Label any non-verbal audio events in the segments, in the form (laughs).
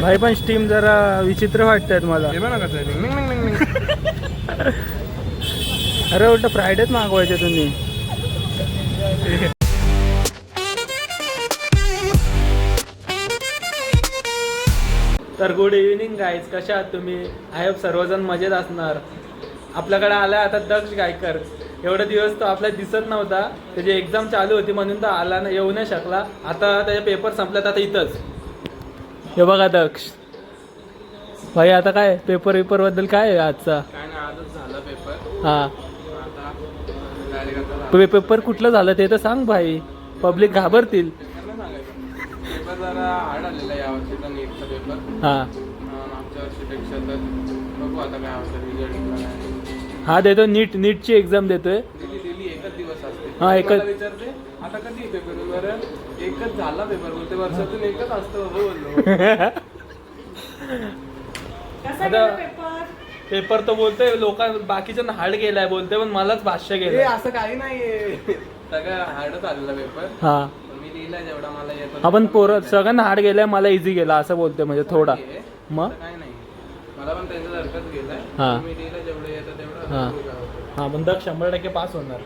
भाई पण स्टीम जरा विचित्र वाटतात मला (laughs) अरे उलट फ्रायडेच मागवायचे तुम्ही. तर गुड इव्हिनिंग गाईज कशा आहात तुम्ही? आय होप सर्वजण मजेत असणार. आपल्याकडे आलाय आता दक्ष गायकर. एवढे दिवस तो आपल्याला दिसत नव्हता. त्याची एक्झाम चालू होती म्हणून तो आला ना येऊ नाही शकला. आता त्याचे पेपर संपल्यात आता इथंच. हे बघा दक्ष. भाई आता काय? पेपर वेपरबद्दल काय आहे आजचा? काय नाही आजच झालं पेपर हा आता डायरेक्ट आता पे- पेपर कुठलं झालं ते तर सांग भाई. पब्लिक घाबरतील. पेपर नाही सांगायचं पेपर जरा हार्ड आलेला यावर्षीचा नीटचा पेपर हा मागच्या वर्षीपेक्षा तर बघू आता काय होतं रिझल्ट हा देतो. नीट नीटची एक्झाम देतोय. दिली दिली. एकच दिवस असते. हा, एकच- विचारते आता कधी पेपर बरं एकच झाला पेपर बोलते वर्षातून एकच असतो हो बोललो. (laughs) कसा आता- पेपर पेपर तो बोलतोय लोक बाकीच्या हार्ड गेलाय बोलतोय पण मलाच भाष्य गेलं असं काही नाहीये. सगळं हार्डच आलेला पेपर. हा. पण मी लिहिलाय जेवढा मला येत हा पण पोरं सगळ्यांना हार्ड गेलाय मला इझी गेला असं बोलतोय म्हणजे थोडा. मग? काय नाही मला पण त्यांच्यासारखंच गेलंय. हा. मी लिहिलं जेवढं येतं तेवढं हा. बघू काय होतं. हा पण शंभर टक्के पास होणार.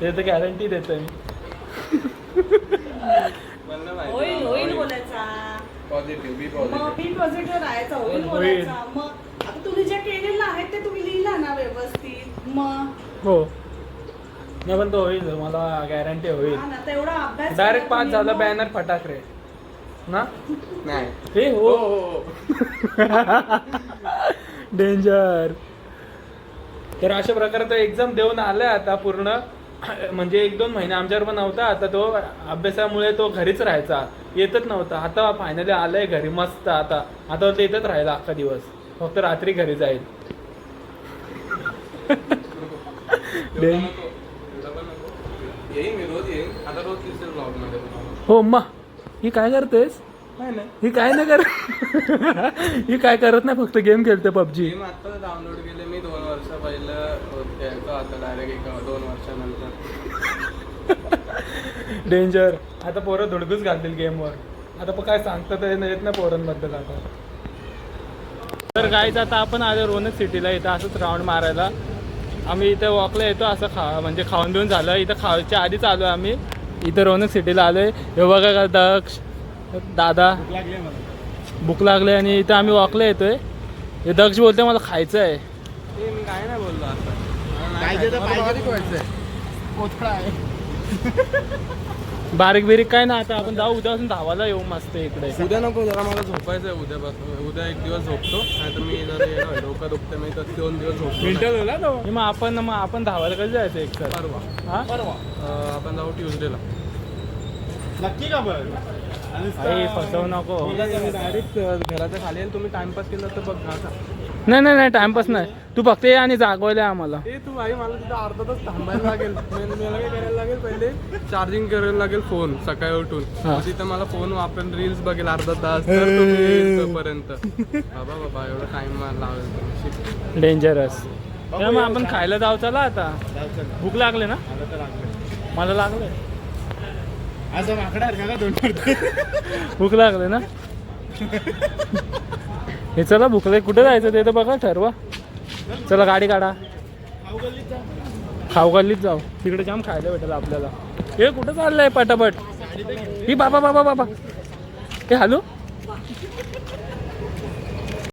ते तर गॅरंटी देतोय मी. होईल होईल बोलायचा. पॉझिटिव्ह बी मग पॉझिटिव्ह बी पॉझिटिव्ह राहायचा होईल होईल. बोलायचा. मग तुम्ही जे केलेलं आहे ते तुम्ही लिहिला ना व्यवस्थित. मग? हो. नाही पण तो होईल मला गॅरंटी होईल. हा ना तेवढा अभ्यास डायरेक्ट पास झालं बॅनर फटाकरे ना? नाही. हे हो. हो हो हो. (laughs) डेंजर तर अशा प्रकारे तो एक्झाम देऊन आलाय आता पूर्ण. म्हणजे एक दोन महिने आमच्यावर पण नव्हता आता तो अभ्यासामुळे तो घरीच राहायचा. येतच नव्हता. आता फायनली आलाय घरी मस्त आता. आता तो येतच राहिला अख्खा दिवस. फक्त रात्री घरी जाईल. येईन मी हो ही काय करतेस? ही काय नाही कर ही काय करत नाही? फक्त गेम खेळते पबजी. गेम आता डाउनलोड केले. मी दोन वर्ष पहिलं खेळतो आता डायरेक्ट एका दोन वर्षानंतर. डेंजर आता पोरं धुडकूच घालतील गेमवर आता पण काय सांगता तर येत नाही पोरांबद्दल आता. तर गाईच आता आपण आलो रोनक सिटीला इथं असंच राऊंड मारायला. आम्ही इथं वॉकला येतो असं खा म्हणजे खाऊन देऊन झालं. इथं खायच्या आधीच आलो आम्ही. इथं रोनक सिटीला आलोय. हे बघा का दक्ष दादा. भूक लागले आणि इथं आम्ही वॉकला येतोय. हे दक्ष बोलते मला खायचं आहे ते मी काय नाही बोललो आता (laughs) बारीक बिरीक काय ना आता आपण जाऊ उद्यापासून धावायला येऊ मस्त इकडे. उद्या नको जरा मला झोपायचं आहे उद्यापासून. उद्या एक दिवस झोपतो नाही तर मी जर डोकं दुखतं मी तर दोन दिवस झोपतो नाही. मग आपण मग आपण धावायला कधी जायचं एक तर? परवा. हा? अं, आपण जाऊ ट्युजडेला. नक्की का बरं? आई फसवू नको. डायरेक्ट घराच्या खाली तुम्ही टाइमपास केला तर बघ आता नाही नाही नाही टाइमपास नाही. तू फक्त ये आणि जागवायला आम्हाला. ए तू आई मला तिथं अर्धा तास थांबायला लागेल. मी- मला काय करायला लागेल? पहिले चार्जिंग करायला लागेल फोन सकाळी उठून. हा. मग तिथं मला फोन वापरून रील्स बघेल अर्धा तास. तर तुम्ही येईल तोपर्यंत. बाबा बाबा एवढा टाइम लावेल तुम्ही. शिक. डेंजरस मग आपण खायला जाऊ चला आता. भूक लागले ना? मला लागले. असं माकडा आहे का दोन भूक लागले ना? (laughs) हे चला भूकले कुठे जायचं ते तर बघा ठरवा. चला गाडी काढा. खाऊ गल्लीत जाऊ. तिकडे जाम खायला भेटेल आपल्याला. हे कुठं चाललंय पटापट? ही बाबा बाबा बाबा. हे हॅलो?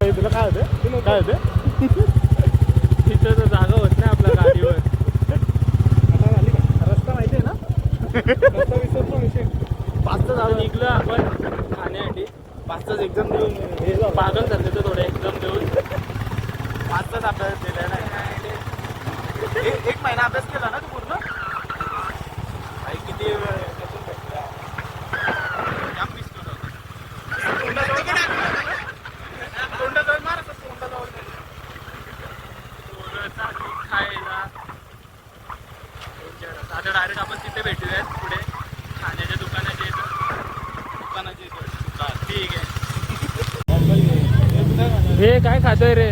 तुला काय होतं? काय होतं? तिथं तर जागा होत नाही आपल्या गाडीवर. रस्ता माहिती आहे ना? (laughs) पाचचं जाऊ निघलं आपण. पाचच एकदम एक्झाम देऊन. हे पागल झाले तर थोडे एक्झाम देऊन. पाचच अभ्यास दिलाय नाही एक एक महिना अभ्यास केला ना तू पूर्ण? आई किती वेळ आहे. आता डायरेक्ट आपण तिथे भेटूयात पुढे. खाण्याच्या दुकानाचे दुकानाचे ठीक आहे हे काय खातोय रे?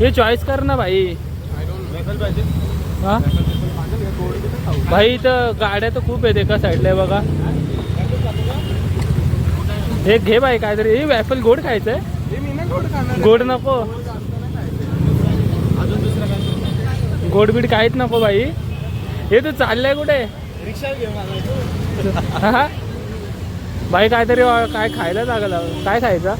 हे चॉईस कर ना भाई. हा? भाई इथं गाड्या तर खूप आहेत एका साईडला आहे बघा. हे घे भाई काहीतरी. हे वॅफल गोड खायचंय? गोड नको. गोड बीड काहीच नको भाई. हे तू चाललंय कुठे? रिक्षा भाई काहीतरी काय खायला लागलं? काय खायचं?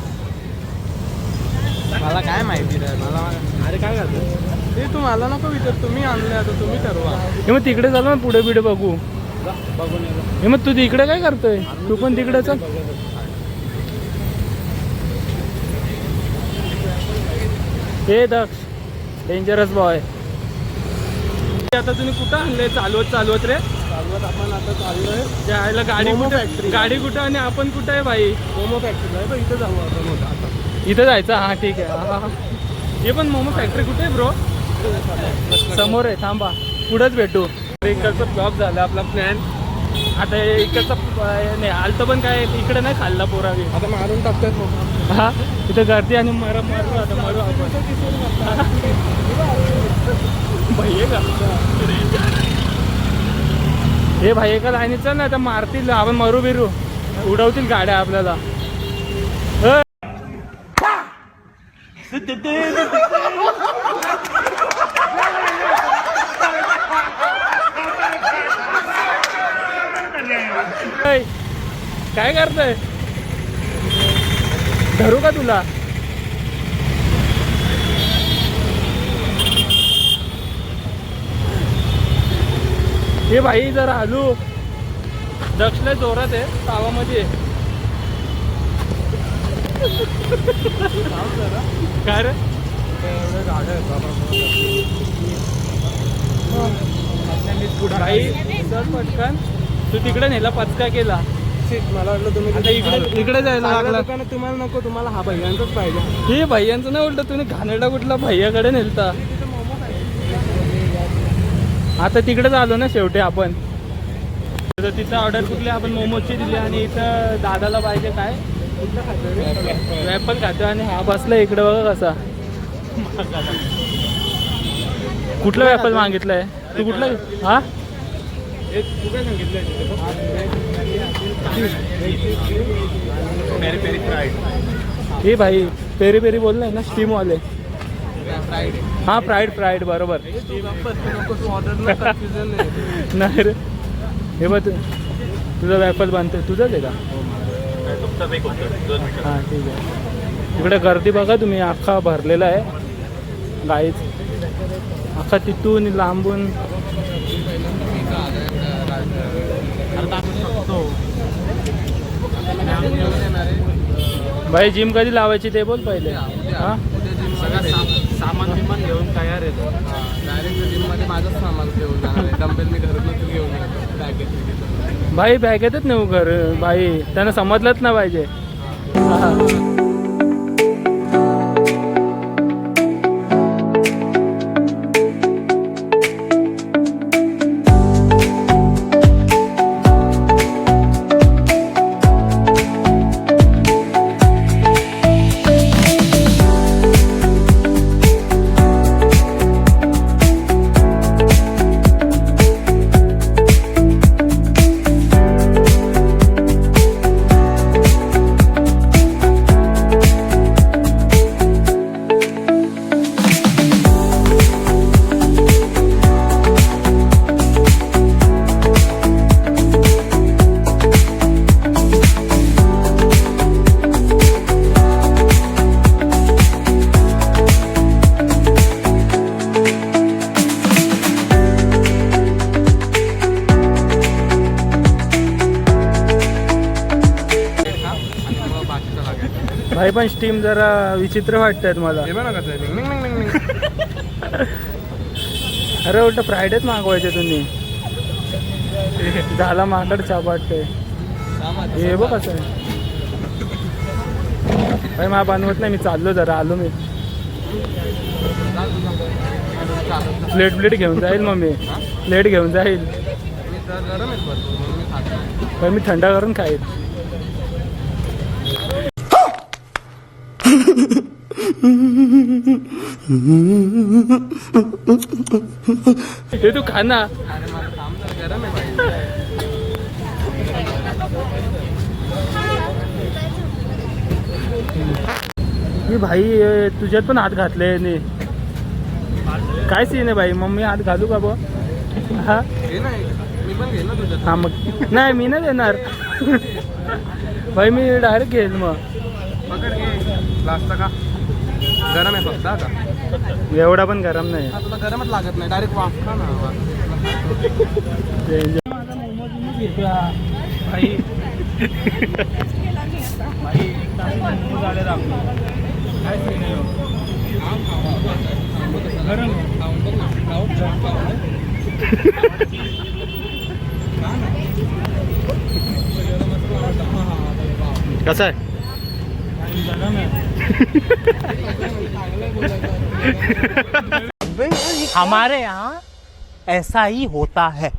मला काय माहिती रे मला अरे काय करतो ते तू मला नको विचार तुम्ही आणले आता तुम्ही ठरवा. हे मग तिकडे चालू ना पुढे बिडे बघू. बघून हे मग तू तिकडे काय करतोय? तू पण तिकडे चल. हे दक्ष डेंजरस बॉय आता तुम्ही कुठं आणले चालवत चालवत रे? चालवत आपण आता चाललोय. जायला गाडी मोमो कुठं factory. गाडी कुठं आणि आपण कुठं आहे भाई मोमो फॅक्टरी आहे पण इथं जाऊ आपण आता. इथं जायचं? हा ठीक आहे. हा, हा. हे. पण मोमो फॅक्टरी कुठे आहे ब्रो समोर आहे थांबा. पुढंच भेटू. इकडचं ब्लॉक झाला आपला प्लॅन आता हे इकडचं नाही आलतं पण काय इकडे नाही खाल्ला पोरावी आता मारून टाकतात मोमो. हा? इथं गर्दी आणि मर मरू आता मरू आपण. (laughs) भैये का? हे भाई एका लाईनीचं चल ना तर मारतील आपण मरू बिरू. उडवतील गाड्या आपल्याला. (laughs) काय करतोय? धरू का तुला? हे भाई जरा हलू दक्षला जोरात आहे तावामध्ये आहे. काय रे? पटकन. तू तिकडे नेला पचका केला. मला वाटलं तुम्ही इकडे इकडे जायला लागला. तुम्हाला नको तुम्हाला हा भैयांचाच पाहिजे. हे भैयांचं नाही उलट तुम्ही घाणेरडा कुठला भैयाकडे नेलता? आता तिकडेच आलो ना शेवटी आपण. तर तिथं ऑर्डर कुठली आपण मोमोजची दिली आणि इथं दादाला पाहिजे काय? पण खातो आणि हा बसला इकडे बघा कसा. कुठलं वेपल मागितलंय? तू कुठलं? हा? पेरी पेरी हे भाई पेरी पेरी बोललाय ना स्टीमवाले हा फ्राईड फ्राईड बरोबर. (laughs) नाही रे. हे बघ तु- तुझं वॅपल बांधतोय तुझंच आहे का? हां ठीक आहे. इकडे गर्दी बघा तुम्ही अख्खा भरलेला आहे. गाईच अख्खा तिथून लांबून. भाई जिम कधी लावायची ते बोल पहिले. हां? सामान बिमान घेऊन तयार आहे डायरेक्ट जिममध्ये माझंच सामान घेऊन जाणार आहे. डंबेल मी घरून घेऊन येतो बॅगेत भाई बॅगेतच नेऊ घर? भाई त्यांना समजलंच ना पाहिजे. भाई पण स्टीम जरा विचित्र वाटतात मला हे बघा कसं आहे. निंग, निंग, निंग, निंग. (laughs) अरे उलट फ्रायडेच मागवायचे तुम्ही. झाला माकड वाटते हे बघ कसं आहे. भाई मला बनवत नाही मी चाललो जरा आलो मी. प्लेट प्लेट घेऊन जाईल मम्मी प्लेट घेऊन जाईल. मी तर गरम आहेत भरपूर म्हणून मी खात नाही. पण मी थंड करून खाईल. हे तू खाना मी भाई तुझ्यात पण हात घातले याने. काय सीन आहे भाई? मी हात घालू का बा हा? हा मग. नाही मी नाही देणार. भाई मी डायरेक्ट घेईल मग. पकड घे लास्ट का? गरम आहे फक्त आता एवढा पण गरम नाही हा तुला गरमच लागत नाही डायरेक्ट वाफ खा ना हो? बघ. कसं आहे हमारे यहाँ ऐसा ही होता है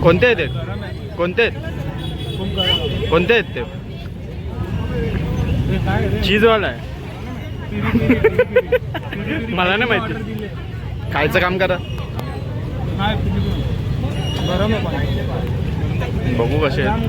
कोणते आहेत कोणते आहेत? कोणते आहेत ते चीजवाला आहे मला नाही माहिती. खायचं काम करा आहे बघू कसे आहेत.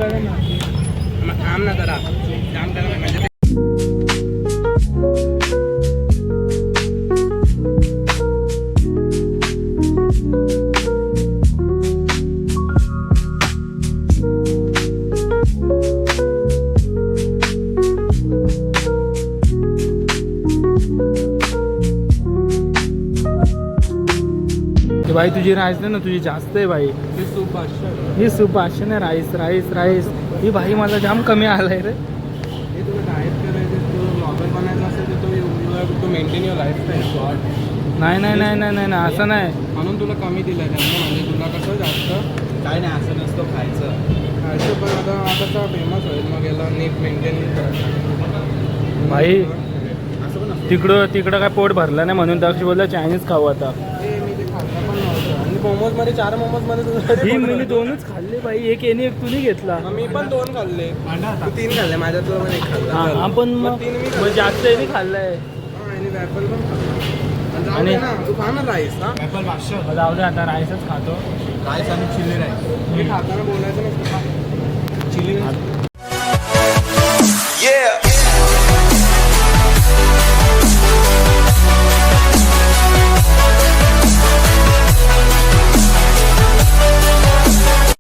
भाई तुझी राईस नाही ना तुझी जास्त आहे भाई. ही सूप अशी नाही राईस राईस राईस. ही भाई मला जाम कमी आलाय रे. हे तुला डाएट करायचं तुला ब्लॉगर बनायचं असेल तर तो you have to maintain your lifestyle short नाही नाही नाही नाही नाही नाही, असं नाही. म्हणून तुला कमी दिलं आहे म्हणजे तुला कसं जास्त काय नाही असं नसतं खायचं. खायचं पण आता आता फेमस होईल मग याला नीट मेंटेन भाई असं पण असतं. तिकडं तिकडं काय पोट भरलं नाही म्हणून दक्ष बोलला चायनीज खाऊ आता ते मी ते खाल्लं पण नव्हतं आणि मोमोजमध्ये चार मोमोजमध्ये ही मी. दोनच खाल्ले भाई एक येणे एक तुने घेतला. मी पण दोन खाल्ले. तू तीन खाल्ले माझ्यातलं पण एक खाल्लं. हा. आपण मग. जास्त याने खाल्लंय. आणि वॅपल पण खाल्लं. आणि ना तू खा ना राईस ना पाचशे जाऊ दे आता राईसच खातो. राईस आणि चिल्ली राईस मी खाताना बोलायचं नसतं खा. Chilli rice